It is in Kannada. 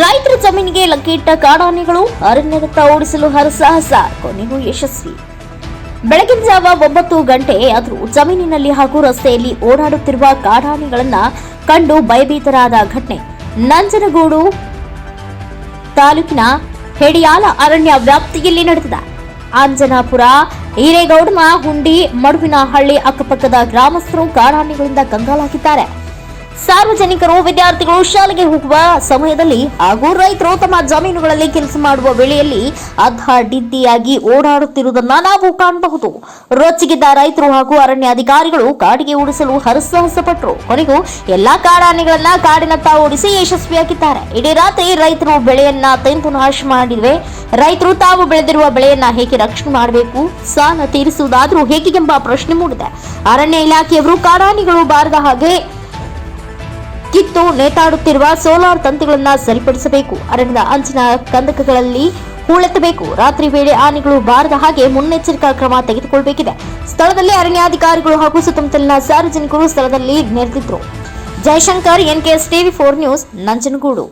ರೈತರ ಜಮೀನಿಗೆ ಲಕ್ಕಿಟ್ಟ ಕಾಡಾನೆಗಳು ಅರಣ್ಯದತ್ತ ಓಡಿಸಲು ಹರಸಾಹಸ, ಕೊನೆಗೂ ಯಶಸ್ವಿ. ಬೆಳಗಿನ ಜಾವ ಒಂಬತ್ತು ಗಂಟೆ ಆದರೂ ಜಮೀನಿನಲ್ಲಿ ಹಾಗೂ ರಸ್ತೆಯಲ್ಲಿ ಓಡಾಡುತ್ತಿರುವ ಕಾಡಾನೆಗಳನ್ನ ಕಂಡು ಭಯಭೀತರಾದ ಘಟನೆ. ನಂಜನಗೂಡು ತಾಲೂಕಿನ ಹೆಡಿಯಾಲ ಅರಣ್ಯ ವ್ಯಾಪ್ತಿಯಲ್ಲಿ ನಡೆದಿದೆ. ಅಂಜನಾಪುರ, ಹಿರೇಗೌಡನ ಹುಂಡಿ, ಮಡುವಿನಹಳ್ಳಿ ಅಕ್ಕಪಕ್ಕದ ಗ್ರಾಮಸ್ಥರು ಕಾಡಾನೆಗಳಿಂದ ಕಂಗಾಲಾಗಿದ್ದಾರೆ. ಸಾರ್ವಜನಿಕರು, ವಿದ್ಯಾರ್ಥಿಗಳು ಶಾಲೆಗೆ ಹೋಗುವ ಸಮಯದಲ್ಲಿ ಹಾಗೂ ರೈತರು ತಮ್ಮ ಜಮೀನುಗಳಲ್ಲಿ ಕೆಲಸ ಮಾಡುವ ವೇಳೆಯಲ್ಲಿ ಡಿದ್ದಿಯಾಗಿ ಓಡಾಡುತ್ತಿರುವುದನ್ನ ನಾವು ಕಾಣಬಹುದು. ರೊಚ್ಚಿಗಿದ್ದ ರೈತರು ಹಾಗೂ ಅರಣ್ಯ ಅಧಿಕಾರಿಗಳು ಕಾಡಿಗೆ ಓಡಿಸಲು ಹರಸಾಹಸಪಟ್ಟರು ಕೊನೆಗೂ ಎಲ್ಲಾ ಕಾಡಾನೆಗಳನ್ನ ಕಾಡಿನತ್ತ ಓಡಿಸಿ ಯಶಸ್ವಿಯಾಗಿದ್ದಾರೆ. ಇಡೀ ರಾತ್ರಿ ರೈತರು ಬೆಳೆಯನ್ನ ತೆಂತು ನಾಶ ಮಾಡಿವೆ ರೈತರು ತಾವು ಬೆಳೆದಿರುವ ಬೆಳೆಯನ್ನ ಹೇಗೆ ರಕ್ಷಣೆ ಮಾಡಬೇಕು? ಸಾಲ ತೀರಿಸುವುದಾದ್ರೂ ಹೇಗೆ ಎಂಬ ಪ್ರಶ್ನೆ ಮೂಡಿದೆ. ಅರಣ್ಯ ಇಲಾಖೆಯವರು ಕಾಡಾನೆಗಳು ಬಾರದ ಹಾಗೆ ಕಿತ್ತು ನೇತಾಡುತ್ತಿರುವ ಸೋಲಾರ್ ತಂತಿಗಳನ್ನ ಸರಿಪಡಿಸಬೇಕು. ಅರಣ್ಯದ ಅಂಚಿನ ಕಂದಕಗಳಲ್ಲಿ ಹೂಳೆತ್ತಬೇಕು. ರಾತ್ರಿ ವೇಳೆ ಆನೆಗಳು ಬಾರದ ಹಾಗೆ ಮುನ್ನೆಚ್ಚರಿಕಾ ಕ್ರಮ ತೆಗೆದುಕೊಳ್ಳಬೇಕಿದೆ ಸ್ಥಳದಲ್ಲಿ ಅರಣ್ಯಾಧಿಕಾರಿಗಳು ಹಾಗೂ ಸುತ್ತಮುತ್ತಲಿನ ಸಾರ್ವಜನಿಕರು ಸ್ಥಳದಲ್ಲಿ ನೆರೆದಿದ್ರು. Jayashankar NKS TV four news, Nanjangud.